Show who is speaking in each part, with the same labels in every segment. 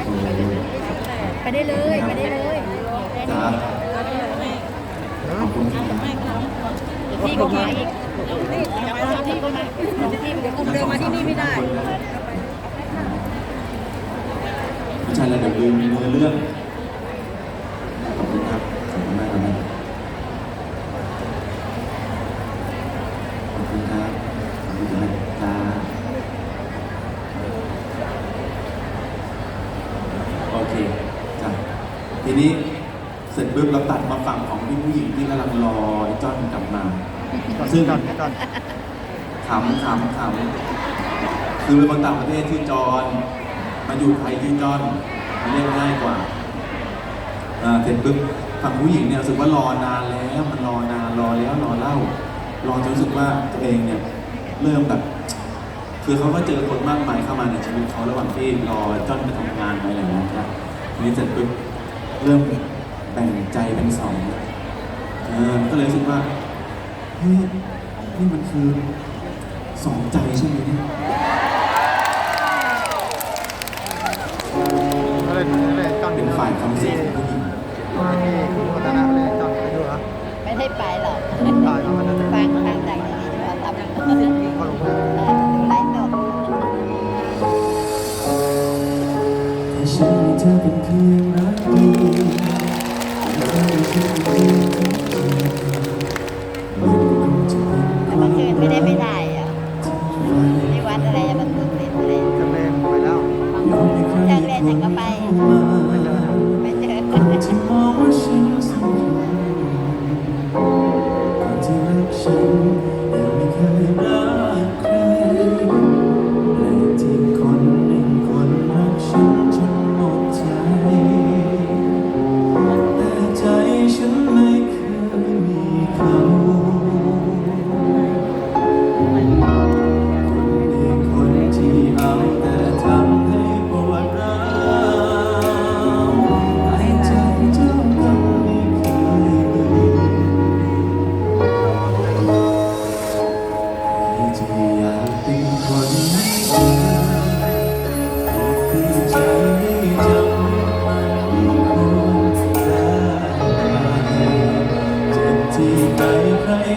Speaker 1: เค
Speaker 2: ไปได้เลยไปได้เลย
Speaker 1: จ้าขอบคุณครับ
Speaker 2: พี่ก็มาอีกนี่พี่ก็มาน้องพี่เดี๋ยวผมเดินมาที่นี่ไม่ได้
Speaker 1: ไม่ใช่แล้วเดี๋ยวลืมเนื้อเรื่อง ขอบคุณครับ ขอบคุณมากครับขอบคุณครับ ขอบคุณครับจ้าโอเคจ้ะ ทีนี้เสร็จปุ๊บเราตัดมาฝั่งของพี่ผู้หญิงที่กำลังรอไอ้จ้อนกลับมา ซึ่ง
Speaker 3: ก่อนก่อน
Speaker 1: ขำขำขำคือเป็นคนต่างประเทศชื่อจอนมาอยู่ไทยชื่อจอนมันเรียกง่ายกว่าอ่าเสร็จปุ๊บฝั่งผู้หญิงเนี่ยรู้สึกว่ารอนานแล้วมันรอนานรอแล้วรอเล่ารอจนรู้สึกว่าตัวเองเนี่ยเริ่มแบบคือเขาก็เจอคนมากมายเข้ามาในชีวิตเขาระหว่างที่รอจ้อนไปทำงานไปอะไรอย่างเงี้ยครับทีนี้เสร็จปุ๊บ เริ่มแบ่งใจเป็นสองเออก็เลยรู้สึกว่าเฮ้ยนี่มันคือสองใจใช่ไหมเนี่ย
Speaker 3: ก็เลยก็เลยก่อน
Speaker 1: เป็นฝ่ายความเสี่ยงของผู้หญิง
Speaker 3: ที่ แต่
Speaker 1: ฉันให้เธอเป็นเพียงรักเดียวแต่เธอให้ฉันเป็นเพียงรักเดียว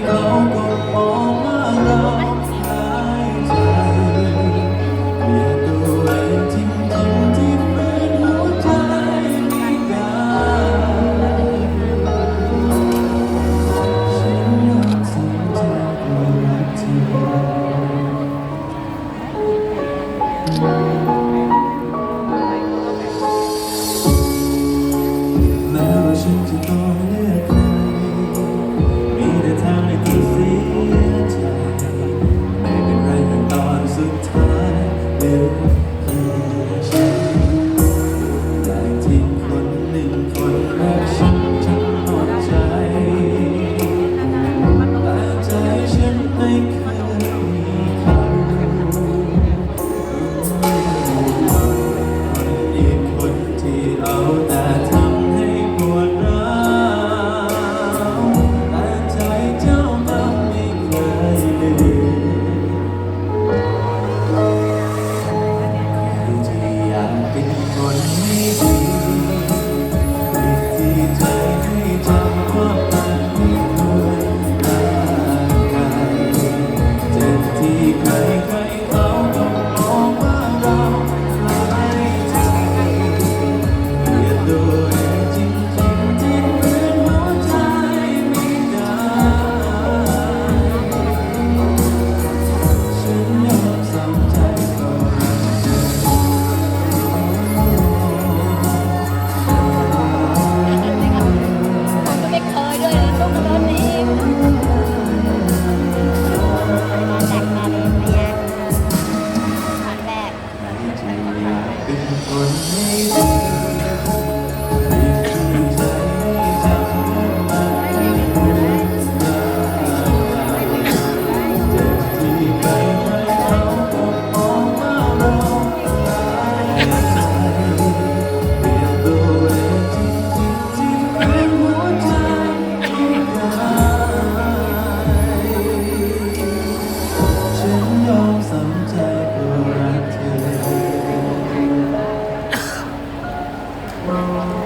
Speaker 1: ใย Música